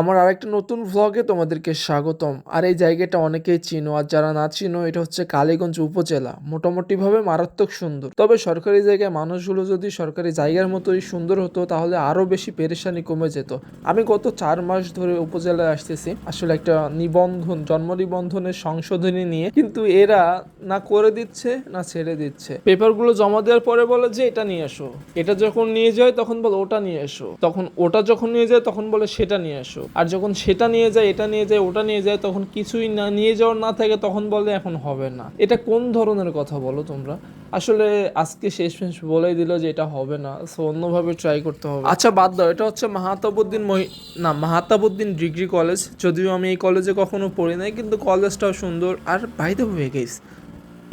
আমার আরেকটা নতুন ভ্লগে তোমাদেরকে স্বাগতম। আর এই জায়গাটা অনেকেই চিনো আর যারা না চিনো, এটা হচ্ছে কালীগঞ্জ উপজেলা। মোটামুটিভাবে মারাত্মক সুন্দর। তবে সরকারি জায়গায় মানুষগুলো যদি সরকারি জায়গার মতোই সুন্দর হতো, তাহলে আরও বেশি পেরেশানি কমে যেত। আমি গত চার মাস ধরে উপজেলায় আসতেছি। আসলে একটা নিবন্ধন, জন্ম নিবন্ধনের সংশোধনী নিয়ে। কিন্তু এরা না করে দিচ্ছে, না ছেড়ে দিচ্ছে। পেপারগুলো জমা দেওয়ার পরে বলে যে, এটা নিয়ে এসো। এটা যখন নিয়ে যায়, তখন বলে, ওটা নিয়ে এসো। তখন ওটা যখন নিয়ে যায়, তখন বলে, সেটা নিয়ে এসো। আর যখন সেটা নিয়ে যায় এটা নিয়ে যায় ওটা নিয়ে যায় তখন কিছুই না নিয়ে যাওয়ার না থাকে তখন বলে এখন হবে না। এটা কোন ধরনের কথা বলো তোমরা? আসলে আজকে শেষ শেষ বলেই দিল যে এটা হবে না সো অন্যভাবে ট্রাই করতে হবে। আচ্ছা বাদ দাও এটা হচ্ছে মাহাতাবুদ্দিন মহি না মাহাতাবুদ্দিন ডিগ্রি কলেজ। যদিও আমি এই কলেজে কখনো পড়ি নাই কিন্তু কলেজটাও সুন্দর। আর বাইরে হয়ে গেছে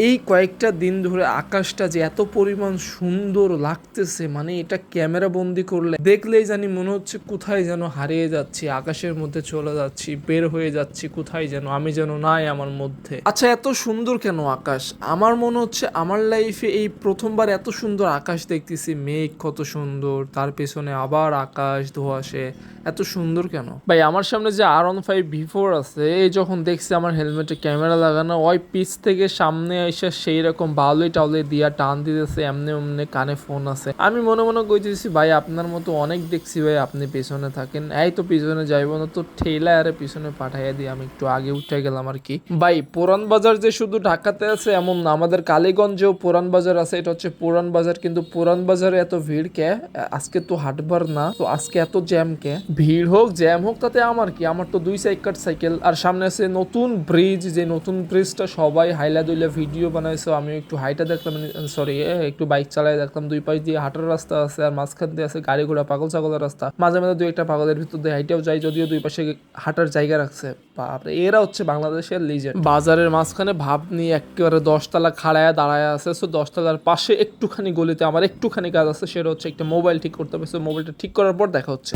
এই কয়েকটা দিন ধরে আকাশটা যে এত পরিমাণ সুন্দর লাগতেছে মানে এটা ক্যামেরা বন্দি করলে দেখলেই জানি মনে হচ্ছে কোথায় যেন হারিয়ে যাচ্ছি, আকাশের মধ্যে চলে যাচ্ছি, বের হয়ে যাচ্ছি, কোথায় যেন, আমি যেন নাই আমার মধ্যে। আচ্ছা এত সুন্দর কেন আকাশ? আমার মনে হচ্ছে আমার লাইফে এই প্রথমবার এত সুন্দর আকাশ দেখতেছি, মেঘ কত সুন্দর, তার পেছনে আবার আকাশ ধোয়াশে এত সুন্দর কেন? ভাই, আমার সামনে যে R one five V four আছে, এই যখন দেখছি আমার হেলমেটে ক্যামেরা লাগানো, ওই পিছ থেকে সামনে এসে সেই রকম বাউলি টাউলি দিয়া টান দিতেছে, এমনি এমনি কানে ফোন আছে। আমি মনে মনে কইতেছি, ভাই, আপনার মতো অনেক দেখছি ভাই, আপনি পেছনে থাকেন। এই তো পিছনে যাইবো না, তো ঠেলা আরে পিছনে পাঠাইয়া দিয়ে আমি একটু আগে উঠে গেলাম আর কি। ভাই, পুরান বাজার যে শুধু ঢাকাতে আছে, এমন না। আমাদের কালীগঞ্জেও পুরান বাজার আছে, এটা হচ্ছে পুরান বাজার, কিন্তু পুরান বাজারে এত ভিড় কে? আজকে তো হাটবার না, তো আজকে এত জ্যাম কে? ভিড় হোক, জ্যাম হোক, তাতে আমার কি? আমার তো দুই সাইকার সাইকেল। আর সামনে আছে নতুন ব্রিজ যে নতুন ব্রিজটা সবাই হাইলা দুইলা ভিডিও বানাইছো আমি একটু হাইটা দেখলাম সরি একটু বাইক চালাই দেখলাম, দুই পাশ দিয়ে হাঁটার রাস্তা আছে আর মাঝখান দিয়ে আছে গাড়ি ঘোড়া, পাগল ছাগলের রাস্তা। মাঝে মাঝে দুই একটা পাগলের ভিতর দিয়ে হাইটাও যাই, যদিও দুই পাশে হাঁটার জায়গা রাখছে। বাপরে, এরা হচ্ছে বাংলাদেশের লিজেন্ড বাজারের মাঝখানে ভাব নিয়ে একেবারে দশতলা খাড়ায় দাঁড়ায় আছে সো দশতলার পাশে একটুখানি গলিতে আমার একটুখানি কাজ আছে, সেটা হচ্ছে একটা মোবাইল ঠিক করতে হবে সো মোবাইলটা ঠিক করার পর দেখা হচ্ছে।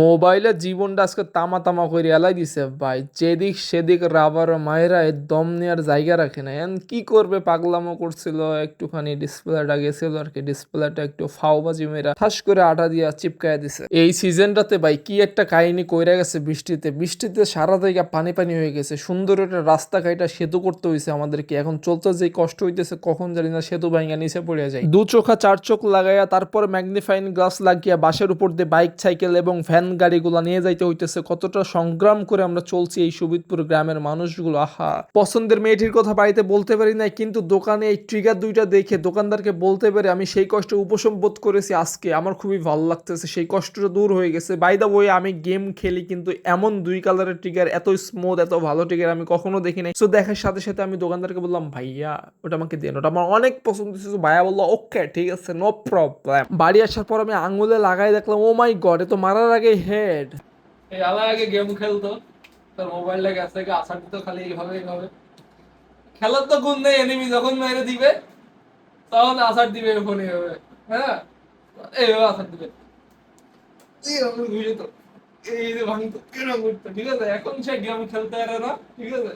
মোবাইলের জীবনটা আজকে তামা তামা করে এলাই দিছে, ভাই। যেদিক সেদিক রাবার মায়েরা দম নেওয়ার জায়গা রাখে না এন কি করবে? পাগলামো করছিল, একটুখানি ডিসপ্লেটা গেছিল আর কি, ডিসপ্লেটা একটু ফাওবাজি মেরা ঠাস করে আটা দিয়া চিপকায় দিছে। এই সিজনটাতে, ভাই, কি একটা কাহিনী কইরা গেছে বৃষ্টিতে। বৃষ্টিতে সারা জায়গা পানি পানি হয়ে গেছে। সুন্দর একটা রাস্তা কাইটা সেতু করতে হয়েছে আমাদেরকে। এখন চলতে যে কষ্ট হইতেছে, কখন জানি না সেতু ভাঙ্গা নিচে পড়ে যায়। দু চোখা, চার চোখ লাগাইয়া, তারপর ম্যাগনিফাইং গ্লাস লাগিয়া বাসের উপর দিয়ে বাইক সাইকেল এবং ভ্যান গাড়িগুলো নিয়ে যাইতে হইতেছে। কতটা সংগ্রাম করে আমরা চলছি এই সুবিদপুর গ্রামের মানুষগুলো। আহা! পছন্দের মেয়েটির কথা বাড়িতে বলতে পারি নাই, কিন্তু দোকানে এই ট্রিগার দুইটা দেখে দোকানদারকে বলতে পারে, আমি সেই কষ্ট উপশম বোধ করেছি আজকে। আমার খুবই ভালো লাগতেছে, সেই কষ্টটা দূর হয়ে গেছে। বাই দা ওয়ে আমি গেম খেলি, কিন্তু এমন দুই কালারের ট্রিগার এত স্মুথ এত ভালো ট্রিগার আমি কখনো দেখি নাই। সো দেখার সাথে সাথে আমি দোকানদারকে বললাম, ভাইয়া, ওটা আমাকে দেন, ওটা আমার অনেক পছন্দ হয়েছে। ভাইয়া বলল ওকে ঠিক আছে নো প্রবলেম বাড়ি আসার পর আমি আঙুলে লাগাই দেখলাম ও মাই গড এ তো মারার আগে হেড এই আলা আগে গেম খেলতো। তোর মোবাইলটা গেছে আসার দিত খালি এইভাবে এইভাবে। খেলার তো গুণ নেই এনিমি যখন মেরে দিবে তখন আসার দিবে ফোন এইভাবে। হ্যাঁ? এইভাবে আসার দিবে। এইভাবে ঘুরে তো। এই যে ভাঙতো এরকম করতো ঠিক আছে? এখন সে গেম খেলতে পারে না ঠিক আছে?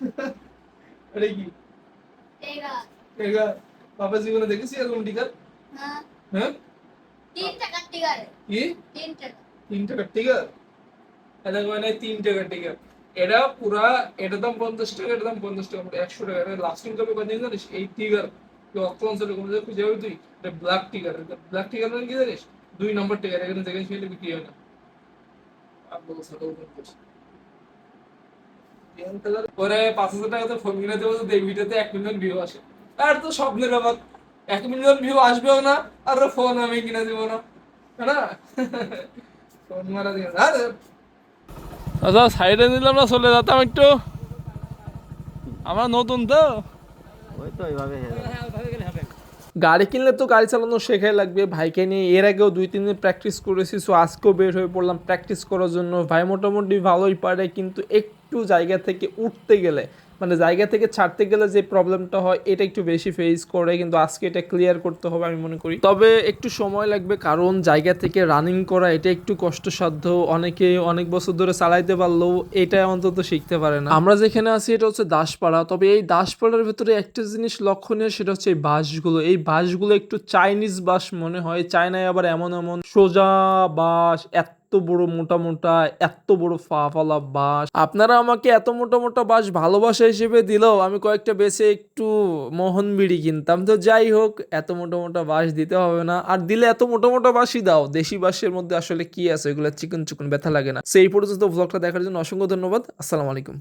এটা কি? বাবা জীবনে দেখেছি এরকম টিকার হ্যাঁ। টিকার কি তিন টাকার টিকার এটা মানে তিন টাকার টিকার এটা পুরা এটা দাম পঞ্চাশ টাকা এটা দাম পঞ্চাশ টাকা মানে একশো টাকা এটা লাস্টিং কবে কত জানিস এই টিকার রক্ত অঞ্চলে খুঁজে পাবি তুই এটা ব্ল্যাক টিকার ব্ল্যাক টিকার মানে কি জানিস দুই নম্বর টিকার এখানে যেখানে ছিল বিক্রি হয় না আর তো পরে পাঁচ হাজার টাকাতে ফোন কিনে দেবো তো এই ভিডিওতে এক মিলিয়ন ভিউ আসে আর তো স্বপ্নের ব্যাপার এক মিলিয়ন ভিউ আসবেও না আর ফোন আমি কিনে দেবো না আচ্ছা সাইডে নিলাম না চলে যেতাম একটু। আমরা নতুন তো। ওই তো ওইভাবে গাড়ি কিনলে তো গাড়ি চালানো শেখাই লাগবে। ভাইকে নিয়ে এর আগেও দুই তিন দিন প্র্যাকটিস করেছি সো আজকেও বের হয়ে পড়লাম প্র্যাকটিস করার জন্য। ভাই মোটামুটি ভালোই পারে কিন্তু একটু জায়গা থেকে উঠতে গেলে মানে জায়গা থেকে ছাড়তে গেলে যে প্রবলেমটা হয়, এটা একটু বেশি ফেস করে, কিন্তু আজকে এটা ক্লিয়ার করতে হবে আমি মনে করি। তবে একটু সময় লাগবে, কারণ জায়গা থেকে রানিং করা, এটা একটু কষ্টসাধ্য। অনেকে অনেক বছর ধরে চালাইতে পারলেও এটা অন্তত শিখতে পারে না। আমরা যেখানে আছি, এটা হচ্ছে দাসপাড়া। তবে এই দাসপাড়ার ভেতরে একটা জিনিস লক্ষণীয়, সেটা হচ্ছে এই বাসগুলো এই বাসগুলো একটু চাইনিজ বাস মনে হয়। চায়নায় আবার এমন এমন সোজা বাস এত বড় মোটা মোটা, এত বড় ফাফালা বাস আপনারা আমাকে এত মোটা মোটা বাস ভালোবাসা হিসেবে দিলেও আমি কয়েকটা বেছে একটু মোহন বিড়ি কিনতাম। তো যাই হোক, এত মোটা মোটা বাস দিতে হবে না। আর দিলে এত মোটা মোটা বাসই দাও। দেশি বাসের মধ্যে আসলে কি আছে? এগুলো চিকন চিকন ব্যথা লাগে না। সেই পর্যন্ত ব্লগটা দেখার জন্য অসংখ্য ধন্যবাদ। আসসালামু আলাইকুম।